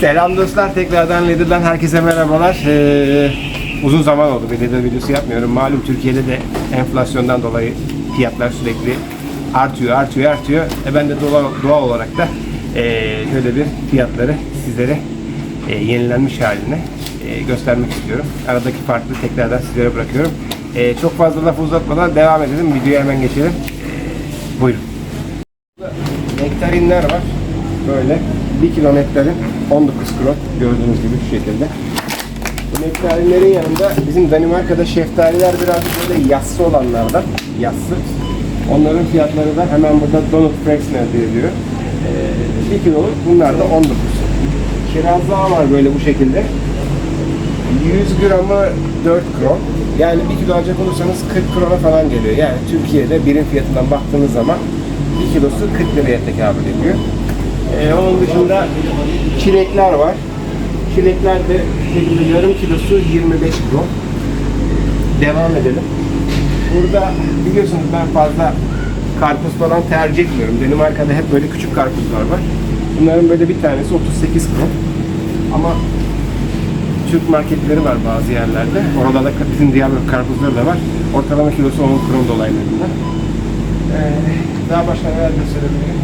Selam dostlar. Tekrardan Lidl'dan herkese merhabalar. Ee, uzun zaman oldu bir Lidl videosu yapmıyorum. Malum Türkiye'de de enflasyondan dolayı fiyatlar sürekli artıyor, artıyor, artıyor. E ben de doğal, doğal olarak da ee, şöyle bir fiyatları sizlere ee, yenilenmiş haline ee, göstermek istiyorum. Aradaki farklı tekrardan sizlere bırakıyorum. Ee, çok fazla lafı uzatmadan devam edelim. Videoya hemen geçelim. Ee, buyurun. Nektarinler var. Böyle 1 kilo nektarin 19 kron gördüğünüz gibi şu şekilde. Bu nektarinlerin yanında bizim Danimarka'da şeftaliler biraz böyle yassı olanlardan. Yassı. Onların fiyatları da hemen burada Donut diyor. Ee, 1 kiloluk bunlar da 19. Kirazlığa var böyle bu şekilde. 100 gramı 4 kron. Yani 1 kilo alacak olursanız 40 krona falan geliyor. Yani Türkiye'de birim fiyatından baktığınız zaman 1 kilosu 40 liraya tekabül ediyor. Ee, onun dışında çilekler var. Çilekler de yarım kilosu 25 kron. Devam edelim. Burada biliyorsunuz ben fazla karpuz falan tercih etmiyorum. Danimarka'da hep böyle küçük karpuzlar var. Bunların böyle bir tanesi 38 kron. Ama Türk marketleri var bazı yerlerde. Orada da bizim Diyarbakır karpuzları da var. Ortalama kilosu 10 kron dolaylarında. Ee, daha başka neler gösterebilirim?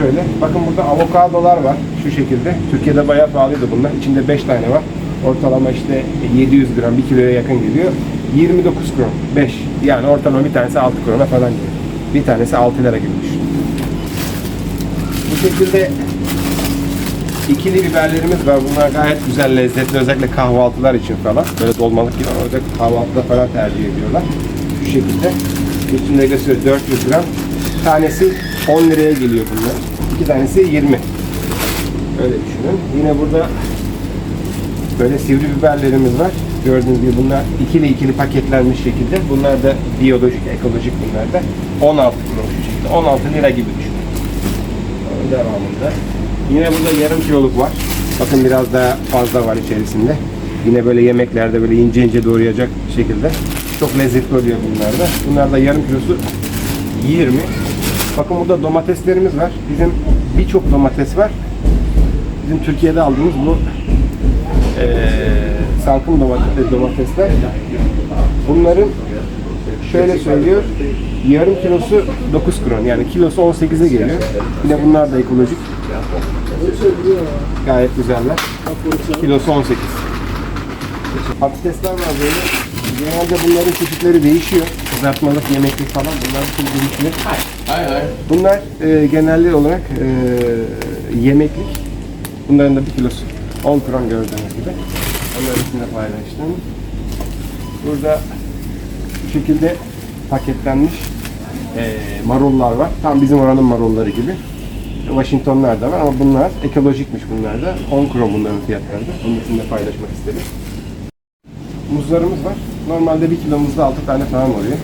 Şöyle, bakın burada avokadolar var şu şekilde. Türkiye'de bayağı pahalıydı bunlar. İçinde 5 tane var. Ortalama işte 700 gram, 1 kiloya yakın geliyor. 29 kron, 5. Yani ortalama bir tanesi 6 krona falan geliyor. Bir tanesi 6 lira gibi düşün. Bu şekilde ikili biberlerimiz var. Bunlar gayet güzel, lezzetli. Özellikle kahvaltılar için falan. Böyle dolmalık gibi ama özellikle kahvaltıda falan tercih ediyorlar. Şu şekilde. Üstünde gösteriyor 400 gram. Tanesi 10 liraya geliyor bunlar. İki tanesi 20. Öyle düşünün. Yine burada böyle sivri biberlerimiz var. Gördüğünüz gibi bunlar ikili ikili paketlenmiş şekilde. Bunlar da biyolojik, ekolojik bunlar da. 16 kilo şu şekilde. 16 lira gibi düşünün. Devamında. Yine burada yarım kiloluk var. Bakın biraz daha fazla var içerisinde. Yine böyle yemeklerde böyle ince ince doğrayacak şekilde. Çok lezzetli oluyor bunlar da. Bunlar da yarım kilosu 20. Bakın burada domateslerimiz var. Bizim birçok domates var. Bizim Türkiye'de aldığımız bu eee salkım domates, domatesler. Bunların şöyle söylüyor. Yarım kilosu 9 kron. Yani kilosu 18'e geliyor. Yine bunlar da ekolojik. Gayet güzeller. Kilosu 18. Patatesler var böyle. Genelde bunların çeşitleri değişiyor. Kızartmalık, yemeklik falan bunlar bütün değişiyor. Bunlar e, genelde olarak e, yemeklik. Bunların da bir kilosu 10 kron gördüğünüz gibi. Onları sizinle paylaştım. Burada bu şekilde paketlenmiş e, marullar var. Tam bizim oranın marulları gibi. Washingtonlar da var ama bunlar ekolojikmiş bunlar da. 10 kron bunların fiyatları da. Bunu sizinle paylaşmak istedim. Muzlarımız var. Normalde 1 kilomuzda 6 tane falan oluyor.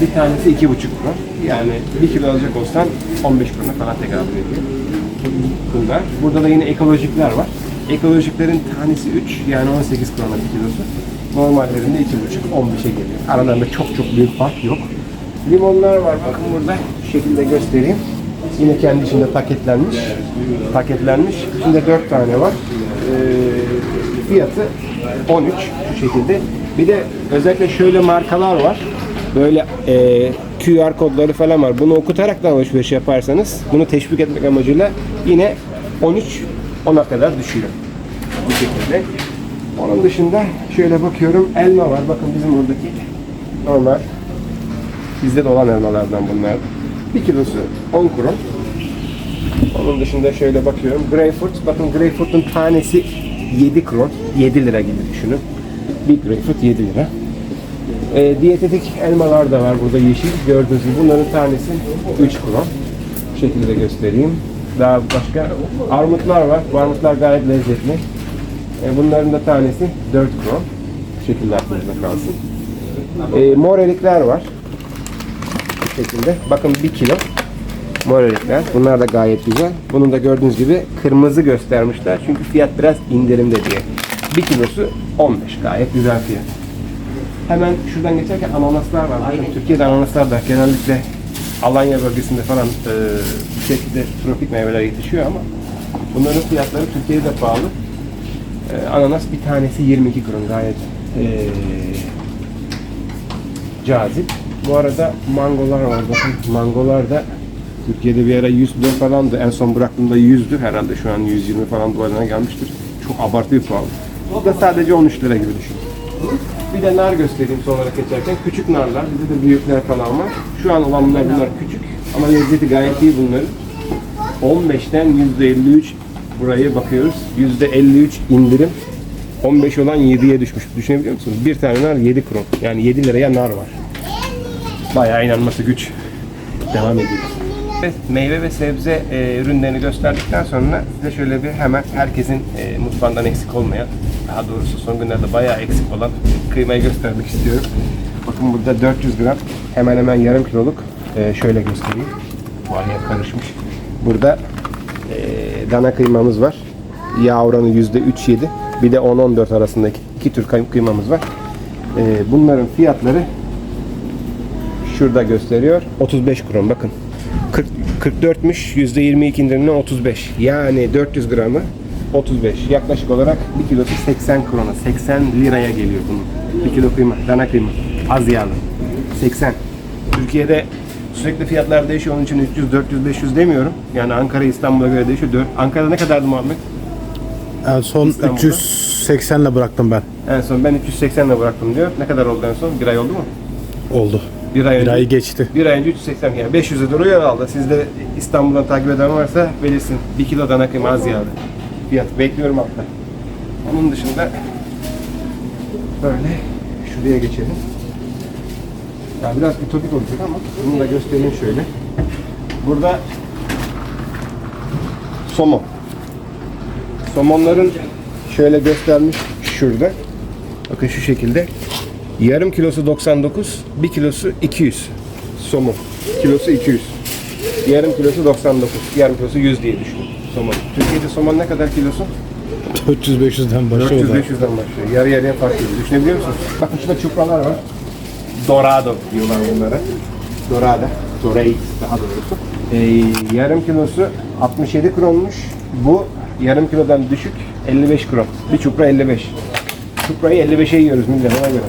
Bir tanesi 2,5 kron. Yani 1 kilo alacak olsan 15 krona falan tekabül ediyor. Bunlar. Burada da yine ekolojikler var. Ekolojiklerin tanesi 3 yani 18 krona bir kilosu. Normallerinde 2,5 15'e geliyor. Aralarında çok çok büyük fark yok. Limonlar var bakın burada. Şu şekilde göstereyim. Yine kendi içinde paketlenmiş. Paketlenmiş. İçinde 4 tane var. Ee, fiyatı 13 şu şekilde. Bir de özellikle şöyle markalar var. Böyle e, QR kodları falan var. Bunu okutarak da alışveriş yaparsanız bunu teşvik etmek amacıyla yine 13 10'a kadar düşüyor. Bu şekilde. Onun dışında şöyle bakıyorum elma var. Bakın bizim buradaki normal bizde de olan elmalardan bunlar. Bir kilosu 10 kron. Onun dışında şöyle bakıyorum. Greyfurt. Bakın Greyfurt'un tanesi 7 kron. 7 lira gibi düşünün. Bir greyfurt 7 lira. E, diyetetik elmalar da var burada yeşil. Gördüğünüz gibi bunların tanesi 3 kron. Bu şekilde göstereyim. Daha başka armutlar var. Bu armutlar gayet lezzetli. E, bunların da tanesi 4 kron. Bu şekilde aklınızda kalsın. E, mor erikler var. Bu şekilde. Bakın 1 kilo mor erikler. Bunlar da gayet güzel. Bunun da gördüğünüz gibi kırmızı göstermişler. Çünkü fiyat biraz indirimde diye. 1 kilosu 15. Gayet güzel fiyat. Hemen şuradan geçerken ananaslar var. Bakın Türkiye'de ananaslar da genellikle Alanya bölgesinde falan e, bu şekilde tropik meyveler yetişiyor ama Bunların fiyatları Türkiye'de pahalı. Ee, ananas bir tanesi 22 kron gayet ee, cazip. Bu arada mangolar var. Bakın mangolar da Türkiye'de bir ara 100 lira falandı. En son bıraktığımda 100'dü. Herhalde şu an 120 falan dolarına gelmiştir. Çok abartı bir pahalı. Bu da sadece 13 lira gibi düşün. Bir de nar göstereyim son olarak geçerken. Küçük narlar, bizde de büyükler falan var. Şu an olanlar bunlar küçük ama lezzeti gayet iyi bunların. 15'ten %53 buraya bakıyoruz. %53 indirim. 15 olan 7'ye düşmüş. Düşünebiliyor musunuz? Bir tane nar 7 kron. Yani 7 liraya nar var. Bayağı inanması güç. Devam ediyoruz. Evet, meyve ve sebze e, ürünlerini gösterdikten sonra size şöyle bir hemen herkesin e, mutfağından eksik olmayan, daha doğrusu son günlerde bayağı eksik olan kıymayı göstermek istiyorum. Bakın burada 400 gram, hemen hemen yarım kiloluk. E, şöyle göstereyim. Bayağı karışmış. Burada e, dana kıymamız var. Yağ oranı %3-7. Bir de 10-14 arasında iki, tür kıy- kıymamız var. E, bunların fiyatları şurada gösteriyor. 35 kron bakın. 40, 44'müş %22 indirimle 35. Yani 400 gramı 35. Yaklaşık olarak 1 kilosu 80 krona. 80 liraya geliyor bunun. 1 kilo kıyma, dana kıyma. Az yağlı. 80. Türkiye'de sürekli fiyatlar değişiyor. Onun için 300, 400, 500 demiyorum. Yani Ankara, İstanbul'a göre değişiyor. Dört- Ankara'da ne kadardı Muhammed? En son İstanbul'da. 380 ile bıraktım ben. En son ben 380 ile bıraktım diyor. Ne kadar oldu en son? Bir ay oldu mu? Oldu. Bir ay Bir önce. ayı geçti. Bir ay önce 380 yani 500'e doğru yer aldı. Sizde İstanbul'dan takip eden varsa belirsin. 1 kilo dana kıyma az yağlı. Fiyat bekliyorum altta. Onun dışında böyle şuraya geçelim. Ya biraz ütopik olacak ama bunu da göstereyim şöyle. Burada somon. Somonların şöyle göstermiş şurada. Bakın şu şekilde. Yarım kilosu 99, bir kilosu 200. Somon. Kilosu 200. Yarım kilosu 99, yarım kilosu 100 diye düşünün. Somon. Türkiye'de somon ne kadar kilosu? 400-500'den başlıyor da. 400-500'den başlıyor. Yarı yarıya fark ediyor. Düşünebiliyor musunuz? Bakın şurada çupralar var. Dorado diyorlar bunlara. Dorada. Dorade daha doğrusu. Ee, yarım kilosu 67 kronmuş. Bu yarım kilodan düşük 55 kron. Bir çupra 55. Çuprayı 55'e yiyoruz millet ona göre.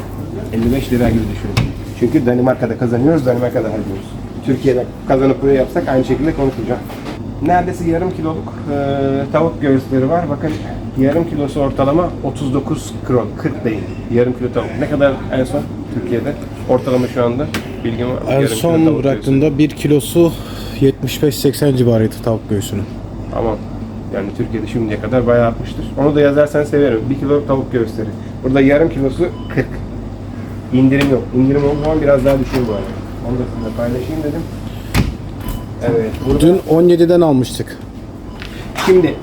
55 lira gibi düşünün. Çünkü Danimarka'da kazanıyoruz, Danimarka'da harcıyoruz. Türkiye'de kazanıp buraya yapsak aynı şekilde konuşacağım. Neredeyse yarım kiloluk e, tavuk göğüsleri var. Bakın yarım kilosu ortalama 39 kron. 40 değil. Yarım kilo tavuk. Ne kadar en son Türkiye'de? Ortalama şu anda bilgim var. En Yarım son bıraktığımda 1 kilosu 75-80 civarıydı tavuk göğsünün. Tamam. Yani Türkiye'de şimdiye kadar bayağı artmıştır. Onu da yazarsan severim. 1 kilo tavuk göğüsleri. Burada yarım kilosu 40. İndirim yok. İndirim olduğu zaman biraz daha düşüyor bu arada. Onu da sizinle paylaşayım dedim. Evet. Burada Dün 17'den almıştık. Şimdi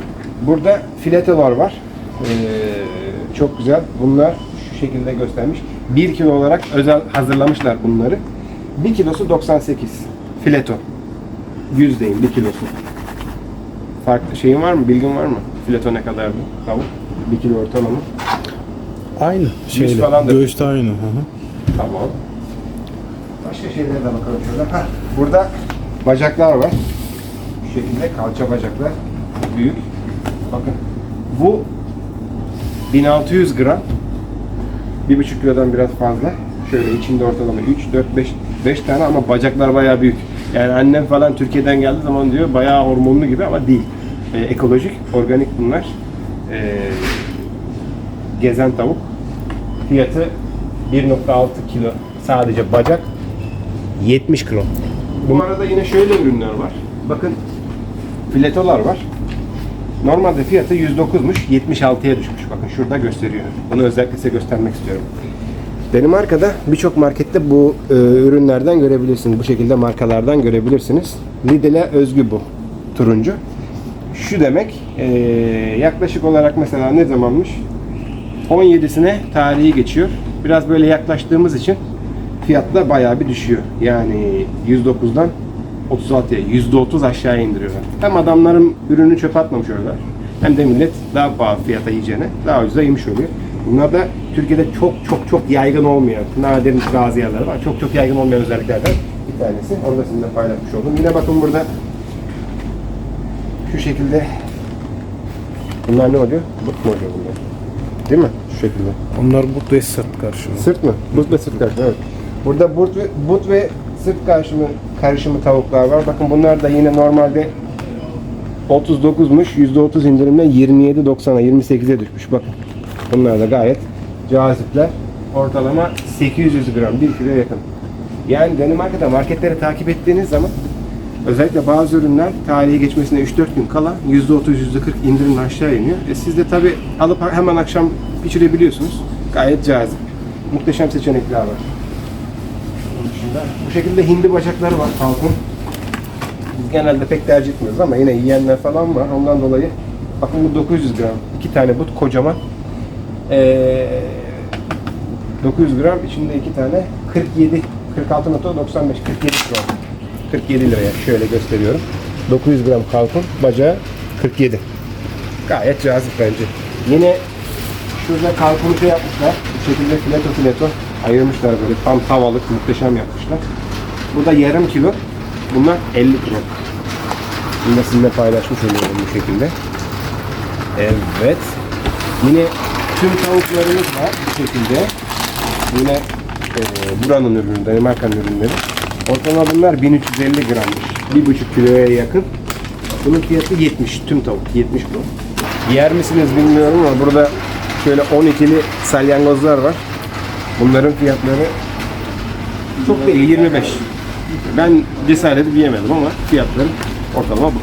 burada filetolar var. Ee, çok güzel. Bunlar şu şekilde göstermiş. 1 kilo olarak özel hazırlamışlar bunları. 1 kilosu 98. Fileto. 100 değil 1 kilosu. Farklı şeyin var mı? Bilgin var mı? Fileto ne kadardı? Tavuk. 1 kilo ortalama. Aynı şeyle. falandır. Göğüs de aynı. Hı hı. Tamam. Başka şeylere de bakalım şöyle. Hah, burada bacaklar var. Şu şekilde kalça bacaklar. Büyük. Bakın. Bu 1600 gram. 1,5 kilodan biraz fazla. Şöyle içinde ortalama 3, 4, 5, 5 tane ama bacaklar bayağı büyük. Yani annem falan Türkiye'den geldiği zaman diyor bayağı hormonlu gibi ama değil. Ee, ekolojik, organik bunlar. Ee, gezen tavuk. Fiyatı 1.6 kilo sadece bacak 70 kron. Bu arada yine şöyle ürünler var. Bakın filetolar var. Normalde fiyatı 109'muş, 76'ya düşmüş. Bakın şurada gösteriyor. Bunu özellikle size göstermek istiyorum. Danimarka'da birçok markette bu e, ürünlerden görebilirsiniz. Bu şekilde markalardan görebilirsiniz. Lidl'e özgü bu turuncu. Şu demek e, yaklaşık olarak mesela ne zamanmış? 17'sine tarihi geçiyor. Biraz böyle yaklaştığımız için fiyatlar bayağı bir düşüyor. Yani 109'dan 36'ya %30 aşağı indiriyorlar. Hem adamların ürünü çöpe atmamış oluyorlar. Hem de millet daha pahalı fiyata yiyeceğine daha ucuza yemiş oluyor. Bunlar da Türkiye'de çok çok çok yaygın olmayan, nadir bazı yerler var. Çok çok yaygın olmayan özelliklerden bir tanesi. Onu da sizinle paylaşmış oldum. Yine bakın burada şu şekilde Bunlar ne oluyor? But mu oluyor bunlar? Değil mi? Şu şekilde. Onlar but ve sırt karışımı. Sırt mı? But ve sırt karışımı. Evet. Burada but ve, but ve sırt karışımı, karışımı tavuklar var. Bakın bunlar da yine normalde 39'muş. %30 indirimle 27.90'a 28'e düşmüş. Bakın. Bunlar da gayet cazipler. Ortalama 800 gram, 1 kilo yakın. Yani Danimarka'da marketleri takip ettiğiniz zaman özellikle bazı ürünler tarihi geçmesine 3-4 gün kala %30, %40 indirimle aşağı iniyor. E siz de tabi alıp hemen akşam pişirebiliyorsunuz. Gayet cazip. Muhteşem seçenekler var. Dışında bu şekilde hindi bacakları var halkın. Biz genelde pek tercih etmiyoruz ama yine yiyenler falan var. Ondan dolayı bakın bu 900 gram. iki tane but kocaman. Ee, 900 gram içinde iki tane 47 46 nokta 95 47 gram. 47 liraya şöyle gösteriyorum. 900 gram kalkun bacağı 47. Gayet cazip bence. Yine şurada kalkunu şey yapmışlar. Bu şekilde fileto fileto ayırmışlar böyle tam tavalık muhteşem yapmışlar. Bu da yarım kilo. Bunlar 50 kilo. Bunu sizinle paylaşmış oluyorum bu şekilde. Evet. Yine tüm tavuklarımız var bu şekilde. Yine e, buranın ürünü, Danimarka'nın ürünleri. Ortalama bunlar 1350 grammış. 1,5 kiloya yakın. Bunun fiyatı 70. Tüm tavuk 70 kilo. Yer misiniz bilmiyorum ama burada şöyle 12'li salyangozlar var. Bunların fiyatları çok değil 25. Ben cesaret edip yiyemedim ama fiyatları ortalama bu.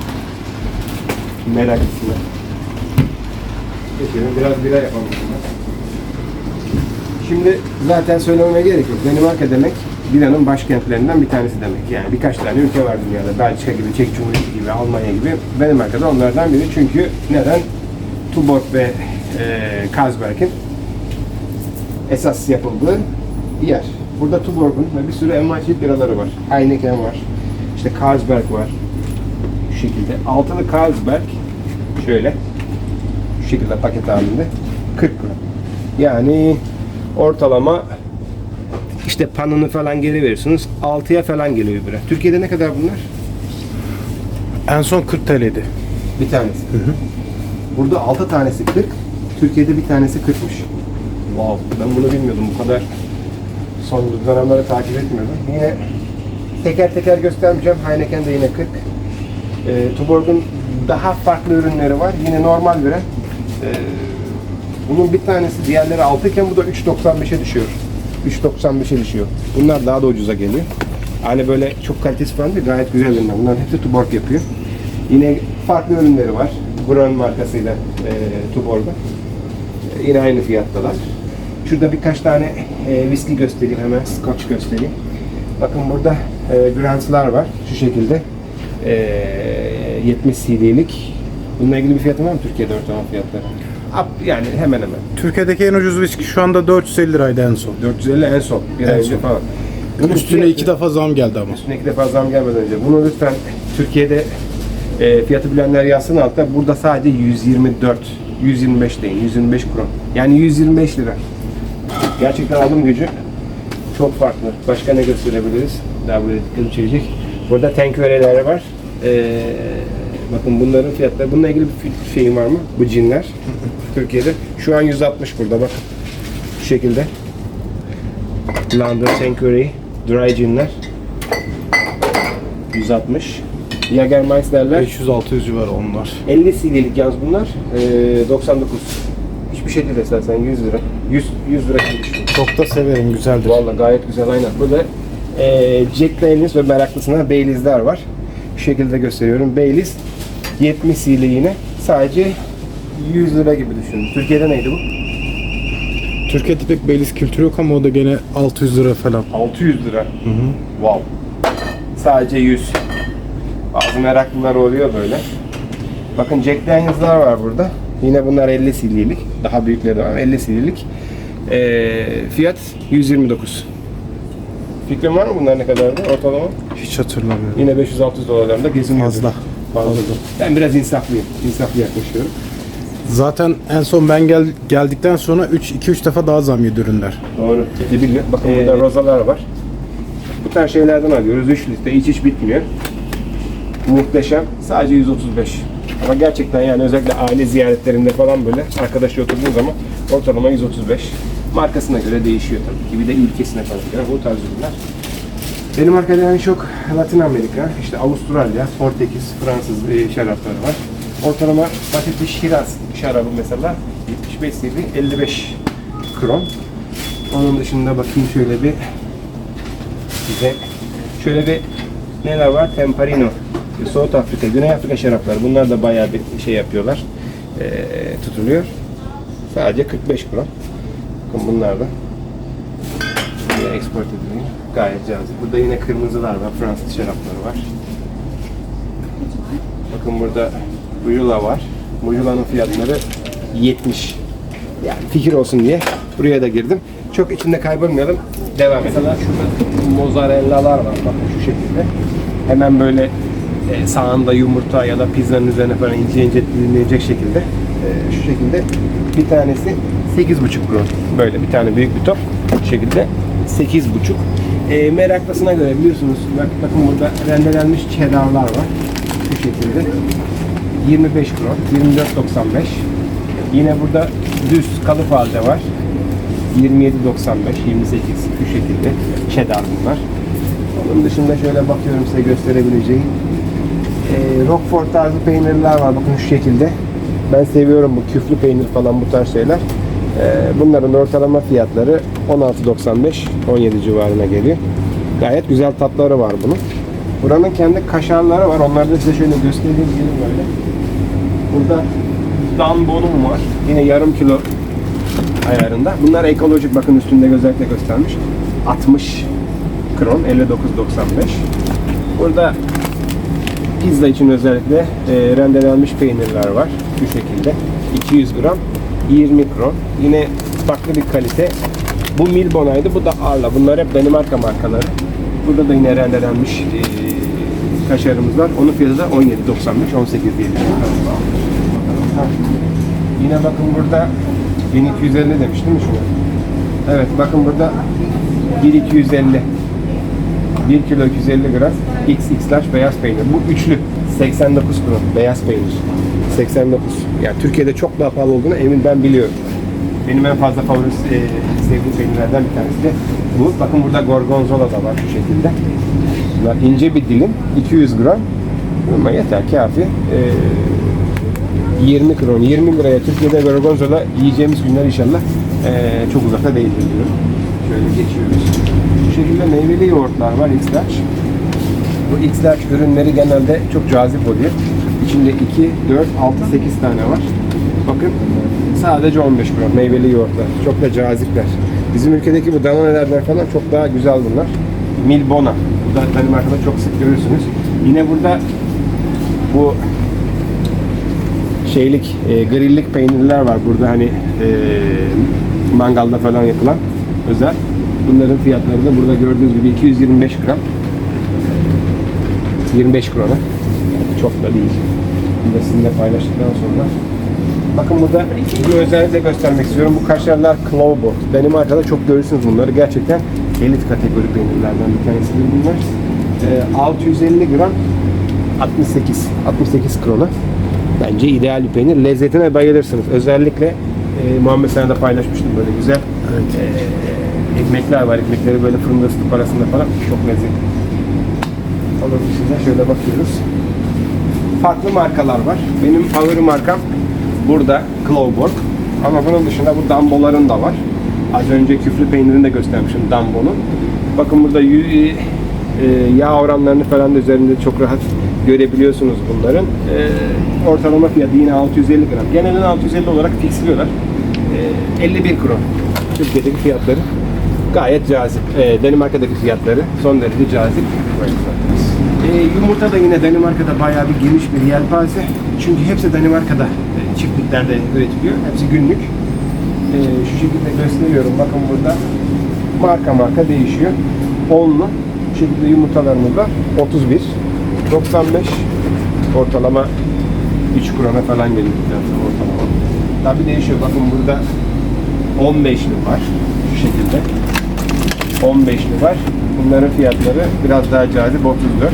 Merak etsinler. Geçelim biraz bira yapalım. Şimdi zaten söylememe gerek yok. Danimarka demek biranın başkentlerinden bir tanesi demek. Yani birkaç tane ülke var dünyada. Belçika gibi, Çek Cumhuriyeti gibi, Almanya gibi. Danimarka'da onlardan biri. Çünkü neden? Tuborg ve e, Carlsberg'in esas yapıldığı bir yer. Burada Tuborg'un ve bir sürü envai biraları var. Heineken var. İşte Carlsberg var. Şu şekilde. Altılı Carlsberg şöyle şu şekilde paket halinde 40 gram. Yani ortalama işte panını falan geri veriyorsunuz. 6'ya falan geliyor bira. Türkiye'de ne kadar bunlar? En son 40 TL'ydi. Bir tanesi. Burada 6 tanesi 40. Türkiye'de bir tanesi 40'mış. Wow. Ben bunu bilmiyordum. Bu kadar son dönemleri takip etmiyordum. Yine teker teker göstermeyeceğim. Heineken de yine 40. E, Tuborg'un daha farklı ürünleri var. Yine normal bira. E, bunun bir tanesi diğerleri 6 iken bu da 3.95'e düşüyor. 3.95'e düşüyor. Bunlar daha da ucuza geliyor. Hani böyle çok kalitesi falan değil, gayet güzel ürünler. Bunların hepsi Tuborg yapıyor. Yine farklı ürünleri var. Brown markasıyla e, Tuborg'da. E, yine aynı fiyattalar. Şurada birkaç tane e, viski göstereyim hemen, scotch göstereyim. Bakın burada e, Grants'lar var şu şekilde. E, 70 CD'lik. Bununla ilgili bir fiyatı var mı Türkiye'de ortalama fiyatları? Up, yani hemen hemen. Türkiye'deki en ucuz viski şu anda 450 liraydı en son. 450 en son. Bir ay En önce son. falan. Bunun Üstüne fiyatı- iki defa zam geldi ama. Üstüne iki defa zam gelmeden önce. Bunu lütfen Türkiye'de e, fiyatı bilenler yazsın altta. Burada sadece 124, 125 deyin. 125 kron. Yani 125 lira. Gerçekten alım gücü çok farklı. Başka ne gösterebiliriz? Daha böyle dikkatimi çekecek. Burada tenköreler var. E, bakın bunların fiyatları. Bununla ilgili bir şeyin var mı? Bu cinler. Türkiye'de. Şu an 160 burada bak. Şu şekilde. London Tanqueray Dry Gin'ler 160 Jägermeister'ler 500-600 civarı onlar. 50 CD'lik yalnız bunlar ee, 99 Hiçbir şey değil esasen 100 lira 100, 100 lira gibi düşün. Çok da severim, güzeldir. Valla gayet güzel aynen. Burada ee, Jack Daniels ve meraklısına Baileys'ler var. Şu şekilde gösteriyorum. Baileys 70 CL yine sadece 100 lira gibi düşünün. Türkiye'de neydi bu? Türkiye'de pek Baileys kültürü yok ama o da gene 600 lira falan. 600 lira. Wow. Sadece 100. Bazı meraklılar oluyor böyle. Bakın Jack Daniels'lar var burada. Yine bunlar 50 CL'lik. Daha büyükleri var. 50 CL'lik. Ee, fiyat 129. Fikrin var mı bunlar ne kadardı ortalama? Hiç hatırlamıyorum. Yine 500-600 dolarlarında geziniyor. Fazla. Fazla. Ben biraz insaflıyım. İnsaflı yaklaşıyorum. Zaten en son ben gel geldikten sonra 3 2-3 defa daha zam yedi ürünler. Doğru. Gidebiliyor. Bakın burada rozalar var. Bu tarz şeylerden alıyoruz. 3 litre. Hiç hiç bitmiyor. Muhteşem. Sadece 135. Ama gerçekten yani özellikle aile ziyaretlerinde falan böyle arkadaşla oturduğun zaman ortalama 135. Markasına göre değişiyor tabii ki. Bir de ülkesine falan göre bu tarz ürünler. Benim arkada en çok Latin Amerika, işte Avustralya, Portekiz, Fransız e, şarapları var. Ortalama basit bir Şiraz şarabı mesela 75 cv 55 kron. Onun dışında bakayım şöyle bir size şöyle bir neler var? Temparino, South Afrika, Güney Afrika şarapları. Bunlar da bayağı bir şey yapıyorlar. Ee, tutuluyor. Sadece 45 kron. Bakın bunlar da yine export ediliyor. Gayet cazip. Burada yine kırmızılar var. Fransız şarapları var. Bakın burada Bujula var. Bujula'nın fiyatları 70. Yani fikir olsun diye buraya da girdim. Çok içinde kaybolmayalım. Devam edelim. Mesela şurada mozzarellalar var. Bakın şu şekilde. Hemen böyle e, sağında yumurta ya da pizzanın üzerine falan ince ince dilimleyecek şekilde. e, şu şekilde bir tanesi 8,5 kron. Böyle bir tane büyük bir top. Bu şekilde 8,5. E, meraklısına göre biliyorsunuz bak, bakın burada rendelenmiş cheddarlar var. Şu şekilde. 25 kron, 24.95. Yine burada düz kalıp halde var. 27.95, 28 şu şekilde cheddar bunlar. Onun dışında şöyle bakıyorum size gösterebileceğim. Ee, Roquefort tarzı peynirler var bakın şu şekilde. Ben seviyorum bu küflü peynir falan bu tarz şeyler. Ee, bunların ortalama fiyatları 16.95 17 civarına geliyor. Gayet güzel tatları var bunun. Buranın kendi kaşarları var. Onları da size şöyle göstereyim gelin böyle. Burada Dan bonum var. Yine yarım kilo ayarında. Bunlar ekolojik bakın üstünde özellikle göstermiş. 60 kron 59.95. Burada pizza için özellikle e, rendelenmiş peynirler var. Şu şekilde. 200 gram 20 kron. Yine farklı bir kalite. Bu Milbona'ydı. Bu da Arla. Bunlar hep Danimarka markaları. Burada da yine rendelenmiş e, kaşarımız var. Onun fiyatı da 17.95 18 diye. Yine bakın burada 1250 demiş değil mi şuna? Evet bakın burada 1250 1 kilo 250 gram XX large beyaz peynir. Bu üçlü 89 kron beyaz peynir. 89. Yani Türkiye'de çok daha pahalı olduğunu emin ben biliyorum. Benim en fazla favori e, sevdiğim peynirlerden bir tanesi de bu. Bakın burada gorgonzola da var şu şekilde. Bunlar ince bir dilim 200 gram. Ama yeter kafi. Ee, 20 kron, 20 liraya Türkiye'de gorgonzola yiyeceğimiz günler inşallah eee, çok uzakta değildir diyorum. Şöyle geçiyoruz. Şekilde meyveli yoğurtlar var X-Large. Bu X-Large ürünleri genelde çok cazip oluyor. İçinde 2, 4, 6, 8 tane var. Bakın sadece 15 kron meyveli yoğurtlar. Çok da cazipler. Bizim ülkedeki bu dananelerden falan çok daha güzel bunlar. Milbona. Bu da Danimarka'da çok sık görürsünüz. Yine burada bu şeylik, e, grillik peynirler var burada hani e, mangalda falan yapılan özel. Bunların fiyatları da burada gördüğünüz gibi 225 gram. 25 krona. Çok da değil. Bunu da sizinle paylaştıktan sonra. Bakın burada bunu özellikle göstermek istiyorum. Bu kaşarlar Clawbo. Danimarka'da çok görürsünüz bunları. Gerçekten elit kategori peynirlerden bir tanesidir bunlar. E, 650 gram 68. 68 krona. Bence ideal bir peynir. Lezzetine bayılırsınız. Özellikle e, Muhammed sana da paylaşmıştım böyle güzel e, ekmekler var. Ekmekleri böyle fırında ısıtıp arasında falan çok lezzetli. Onun dışında şöyle bakıyoruz. Farklı markalar var. Benim favori markam burada Clawborg. Ama bunun dışında bu Dambo'ların da var. Az önce küflü peynirini de göstermişim Dambo'nun. Bakın burada yü- e, yağ oranlarını falan da üzerinde çok rahat görebiliyorsunuz bunların. E, ortalama fiyatı yine 650 gram. Genelde 650 olarak fixliyorlar. E, 51 kron. Türkiye'deki fiyatları gayet cazip. E, Danimarka'daki fiyatları son derece cazip. E, yumurta da yine Danimarka'da bayağı bir geniş bir yelpaze. Çünkü hepsi Danimarka'da e, çiftliklerde üretiliyor. Hepsi günlük. E, şu şekilde gösteriyorum. Bakın burada marka marka değişiyor. Onlu. Bu şekilde yumurtalarımız var. 31. 95. Ortalama 3 krona falan geliyor ortalama. Tabi değişiyor. Bakın burada 15'li var. Şu şekilde. 15'li var. Bunların fiyatları biraz daha cazip 34.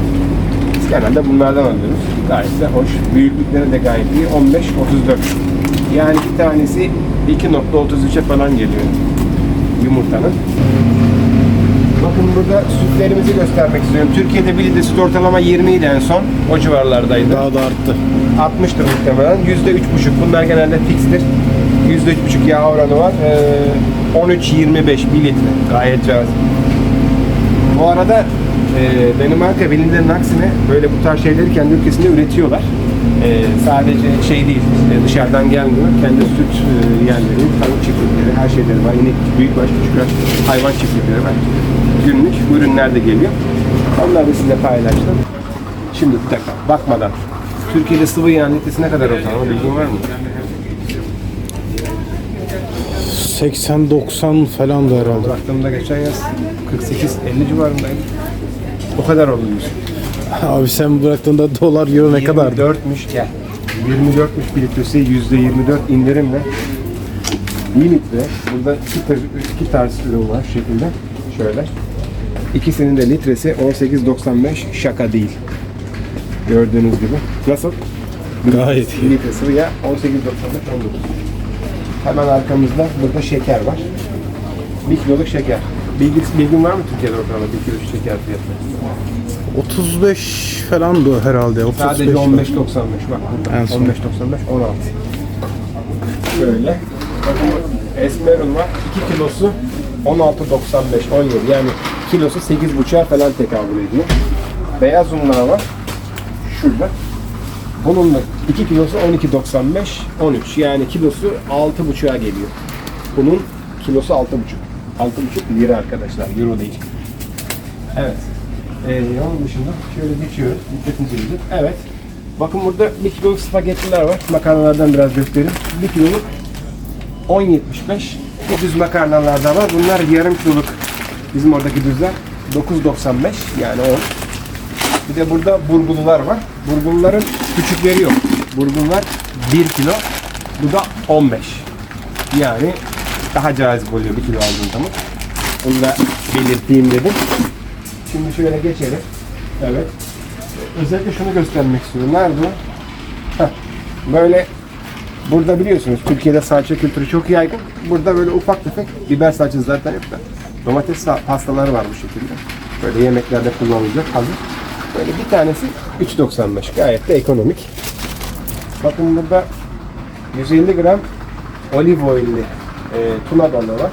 Biz genelde bunlardan alıyoruz. Gayet de hoş. Büyüklükleri de gayet iyi. 15-34. Yani bir tanesi 2.33'e falan geliyor yumurtanın. Bakın burada sütlerimizi göstermek istiyorum. Türkiye'de bir litre ortalama 20 idi en son. O civarlardaydı. Daha da arttı. 60'tır muhtemelen. %3,5 bunlar genelde fikstir. %3,5 yağ oranı var. Ee, 13-25 bir litre. Gayet cazip. Bu arada e, Danimarka bilindiğinin aksine böyle bu tarz şeyleri kendi ülkesinde üretiyorlar. E, sadece şey değil, e, dışarıdan gelmiyor. Kendi süt e, yerleri, tavuk çiftlikleri, her şeyleri var. Yine büyükbaş, küçükbaş hayvan çiftlikleri var. Günlük ürünler de geliyor. Onları da sizinle paylaştım. Şimdi bir dakika, bakmadan. Türkiye'de sıvı yağ litresi ne kadar ortalama bilgin var mı? 80-90 falan da herhalde. Baktığımda geçen yaz 48-50 civarındaydı. O kadar olmuş. Abi sen bıraktığında dolar euro ne kadar? 24'müş gel. 24'müş bir litresi %24 indirimle. 1 litre. Burada iki, tarz, iki tarz ürün var şekilde. Şöyle. İkisinin de litresi 18.95 şaka değil. Gördüğünüz gibi. Nasıl? Gayet iyi. Bir litre sıvı yağ 18.95 19. Hemen arkamızda burada şeker var. 1 kiloluk şeker. Bilgin, bilgin var mı Türkiye'de ortalama 1 kilo şeker fiyatı? 35 falan da herhalde. 35 Sadece 15.95 bak burada. En 15.95 son. 16. Şöyle. Bakın Esmerun var. 2 kilosu 16.95 17 yani kilosu 8.5'a falan tekabül ediyor. Beyaz unlar var. Şurada. Bunun da 2 kilosu 12.95 13 yani kilosu 6.5'a geliyor. Bunun kilosu 6.5. 6.5 lira arkadaşlar. Euro değil. Evet. Ee, onun dışında şöyle geçiyoruz. Dikkatinizi çekecek. Evet. Bakın burada 1 kiloluk spagettiler var. Makarnalardan biraz göstereyim. 1 kiloluk 10.75. Bu düz makarnalar da var. Bunlar yarım kiloluk. Bizim oradaki düzler 9.95 yani 10. Bir de burada burgulular var. Burguluların küçükleri yok. Burgulular 1 kilo. Bu da 15. Yani daha cazip oluyor 1 kilo aldığın zaman. Bunu da belirteyim dedim. Şimdi şöyle geçelim. Evet. Özellikle şunu göstermek istiyorum. Nerede o? Böyle burada biliyorsunuz Türkiye'de salça kültürü çok yaygın. Burada böyle ufak tefek biber salçası zaten yok da. Domates pastaları var bu şekilde. Böyle yemeklerde kullanılacak hazır. Böyle bir tanesi 3.95. Gayet de ekonomik. Bakın burada 150 gram olive oil'li e, tuna balığı var.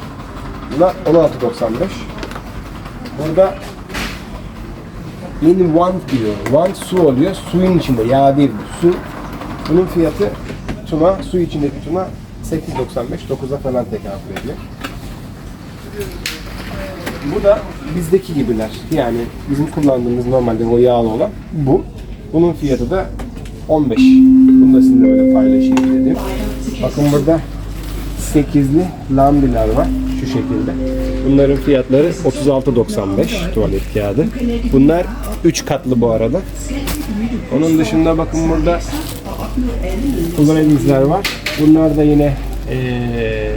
Buna 16.95. Burada in one diyor. One su oluyor. Suyun içinde. Yağ değil bu. Su. Bunun fiyatı tuna, su içindeki tuna 8.95. 9'a falan tekabül ediyor. Bu da bizdeki gibiler. Yani bizim kullandığımız normalde o yağlı olan bu. Bunun fiyatı da 15. Bunu da sizinle öyle paylaşayım dedim. Bakın burada 8'li lambiler var şu şekilde. Bunların fiyatları 36.95 tuvalet kağıdı. Bunlar 3 katlı bu arada. Onun dışında bakın burada kullanıcılar var. Bunlar da yine eee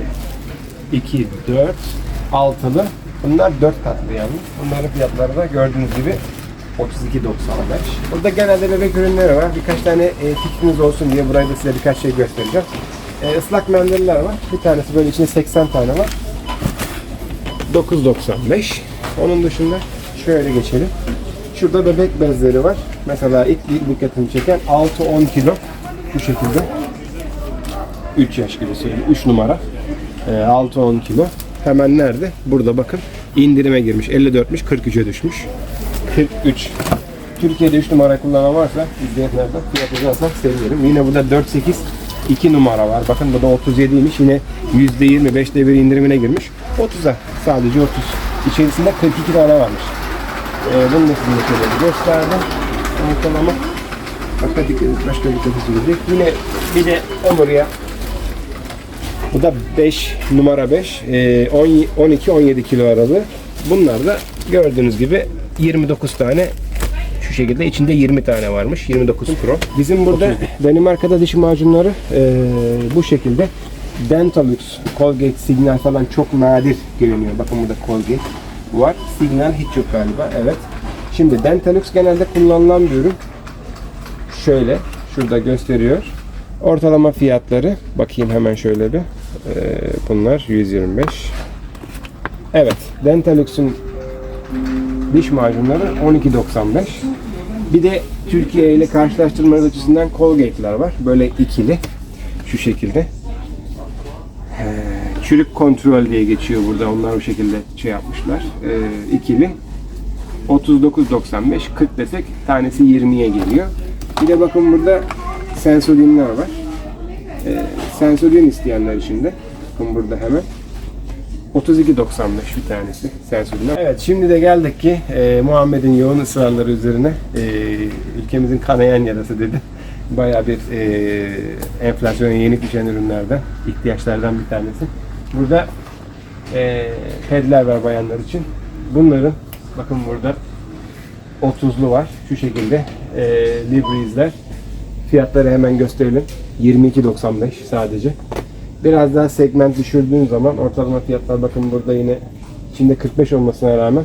2, 4, altılı. Bunlar 4 katlı yalnız. Bunların fiyatları da gördüğünüz gibi 32.95. Burada genelde bebek ürünleri var. Birkaç tane e, fikriniz olsun diye burayı da size birkaç şey göstereceğim. E, ıslak mendiller var. Bir tanesi böyle içinde 80 tane var. 9.95. Onun dışında şöyle geçelim. Şurada bebek bezleri var. Mesela ilk ilk dikkatimi çeken 6-10 kilo bu şekilde. 3 yaş gibi söyleyeyim. 3 numara. Ee, 6-10 kilo. Hemen nerede? Burada bakın. İndirime girmiş. 54'müş 43'e düşmüş. 43. Türkiye'de 3 numara kullanan varsa izleyenlerden fiyat yazarsak sevinirim. Yine burada 4-8 2 numara var. Bakın bu da 37'ymiş. Yine %25'te bir indirimine girmiş. 30'a. Sadece 30. İçerisinde 42 tane varmış. Ee, bunu da şöyle gösterdim. Ortalama. Dikkat, başka dikkatinizi çekecek. Yine bir de omurya bu da 5 numara 5 12-17 kilo aralığı. Bunlar da gördüğünüz gibi 29 tane şu şekilde içinde 20 tane varmış. 29 pro. Bizim burada Danimarka'da diş macunları e, bu şekilde Dentalux, Colgate, Signal falan çok nadir görünüyor. Bakın burada Colgate var. Signal hiç yok galiba. Evet. Şimdi Dentalux genelde kullanılan bir ürün. şöyle. Şurada gösteriyor. Ortalama fiyatları bakayım hemen şöyle bir. Ee, bunlar 125. Evet. Dentalux'un diş macunları 12.95. Bir de Türkiye ile karşılaştırmanız açısından Colgate'ler var. Böyle ikili. Şu şekilde. Ee, çürük kontrol diye geçiyor burada. Onlar o şekilde şey yapmışlar. Ee, ikili. 39.95 40 desek tanesi 20'ye geliyor. Bir de bakın burada Sensodyne'ler var. Sensodyne isteyenler için de burada hemen 32.95 bir tanesi Sensodyne. Evet şimdi de geldik ki e, Muhammed'in yoğun ısrarları üzerine e, ülkemizin kanayan yarası dedi. Bayağı bir e, enflasyona yenik düşen ürünlerden, ihtiyaçlardan bir tanesi. Burada e, pedler var bayanlar için. Bunların bakın burada 30'lu var. Şu şekilde e, Libree'sler. Fiyatları hemen gösterelim. 22.95 sadece. Biraz daha segment düşürdüğün zaman ortalama fiyatlar bakın burada yine içinde 45 olmasına rağmen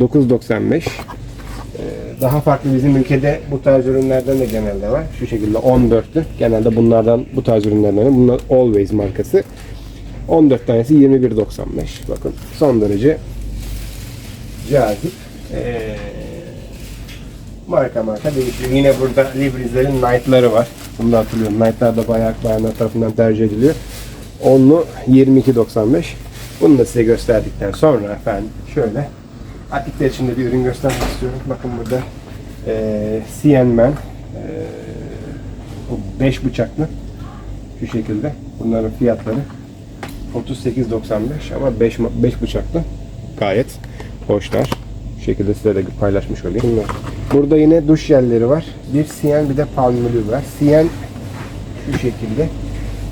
9.95. Ee, Daha farklı bizim ülkede bu tarz ürünlerden de genelde var. Şu şekilde 14'lü. Genelde bunlardan bu tarz ürünlerden. Bunlar Always markası. 14 tanesi 21.95. Bakın son derece cazip. Ee, marka marka değişiyor. Yine burada Libriz'lerin Knight'ları var. Bunu da hatırlıyorum. Knight'lar da bayağı bayanlar tarafından tercih ediliyor. Onlu 22.95. Bunu da size gösterdikten sonra efendim şöyle Atikler için de bir ürün göstermek istiyorum. Bakın burada eee CN Man eee, bu 5 bıçaklı şu şekilde. Bunların fiyatları 38.95 ama 5 5 bıçaklı. Gayet hoşlar. Şu şekilde size de paylaşmış olayım. Bunlar. Burada yine duş jelleri var. Bir CN bir de Palmolive var. CN şu şekilde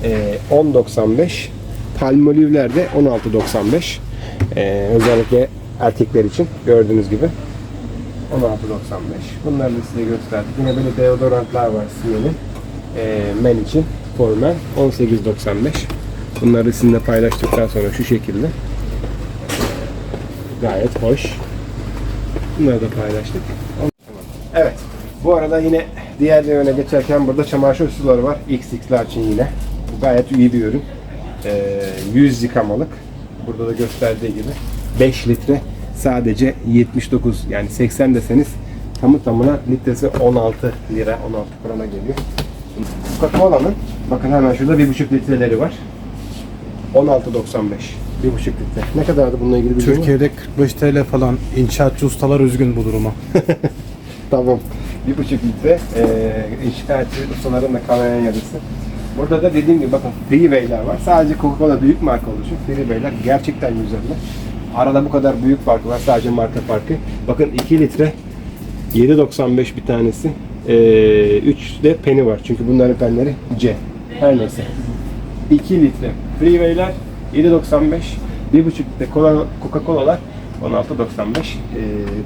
e, 10.95 Palmolive'ler de 16.95 E, özellikle erkekler için gördüğünüz gibi 16.95 Bunları da size gösterdik. Yine böyle deodorantlar var CN'in e, men için for men 18.95 Bunları sizinle paylaştıktan sonra şu şekilde gayet hoş. Bunları da paylaştık. Bu arada yine diğer yöne geçerken burada çamaşır suları var. XX'ler için yine. Bu gayet iyi bir ürün. Ee, 100 yıkamalık. Burada da gösterdiği gibi 5 litre sadece 79 yani 80 deseniz tamı tamına litresi 16 lira 16 krona geliyor. Coca-Cola'nın bakın hemen şurada 1,5 litreleri var. 16.95 1,5 litre. Ne kadardı bununla ilgili mı? Türkiye'de 45 TL falan inşaatçı ustalar üzgün bu duruma. Tamam. Bir buçuk litre e, inşaatçı ustaların da kanayan yarısı. Burada da dediğim gibi bakın Freeway'ler var. Sadece Coca-Cola büyük marka olduğu için Freeway'ler gerçekten güzeller. Arada bu kadar büyük fark var. Sadece marka farkı. Bakın 2 litre 7.95 bir tanesi. E, 3 de peni var. Çünkü bunların penleri C. Her neyse. 2 litre Freeway'ler 7.95 1.5 litre Cola- Coca-Cola'lar 16.95 ee,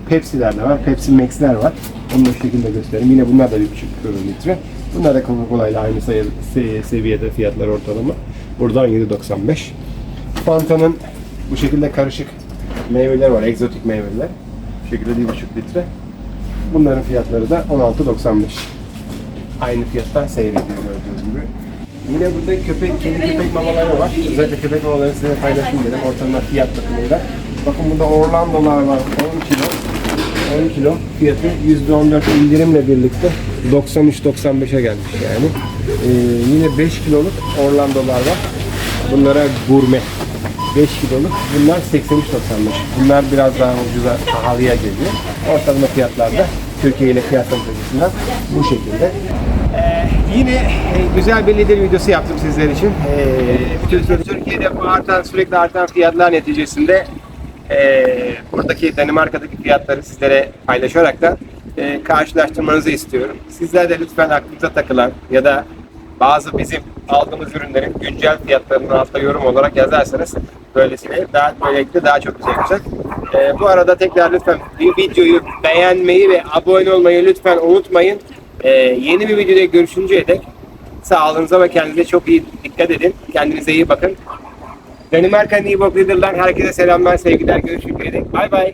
Pepsi'ler de var. Pepsi Max'ler var. Onu da şu şekilde göstereyim. Yine bunlar da 1.5 litre. Bunlar da Coca-Cola ile aynı sayı, se- seviyede fiyatlar ortalama. Buradan 7.95 Fanta'nın bu şekilde karışık meyveler var. Egzotik meyveler. Bu şekilde 1.5 litre. Bunların fiyatları da 16.95 aynı fiyattan seyrediyor gördüğünüz gibi. Yine burada köpek, kedi köpek mamaları var. Özellikle köpek mamalarını size paylaşayım dedim ortalama fiyat bakımıyla. Bakın burada Orlando'lar var 10 kilo. 10 kilo fiyatı %14 indirimle birlikte 93-95'e gelmiş yani. Ee, yine 5 kiloluk Orlando'lar var. Bunlara gurme. 5 kiloluk. Bunlar 83.95. Bunlar biraz daha ucuza pahalıya geliyor. Ortalama fiyatlarda Türkiye ile kıyaslamak açısından bu şekilde. Ee, yine e, güzel bir lider videosu yaptım sizler için. Ee, bütün Türkiye'de artan sürekli artan fiyatlar neticesinde e, buradaki Danimarka'daki fiyatları sizlere paylaşarak da e, karşılaştırmanızı istiyorum. Sizler de lütfen aklınıza takılan ya da bazı bizim aldığımız ürünlerin güncel fiyatlarının altta yorum olarak yazarsanız böylesine daha böylelikle daha çok güzel olacak. Ee, bu arada tekrar lütfen bir videoyu beğenmeyi ve abone olmayı lütfen unutmayın. Ee, yeni bir videoda görüşünceye dek sağlığınıza ve kendinize çok iyi dikkat edin. Kendinize iyi bakın. Danimarka'nın iyi bok liderler. Herkese selamlar, sevgiler. Görüşünceye dek. Bay bay.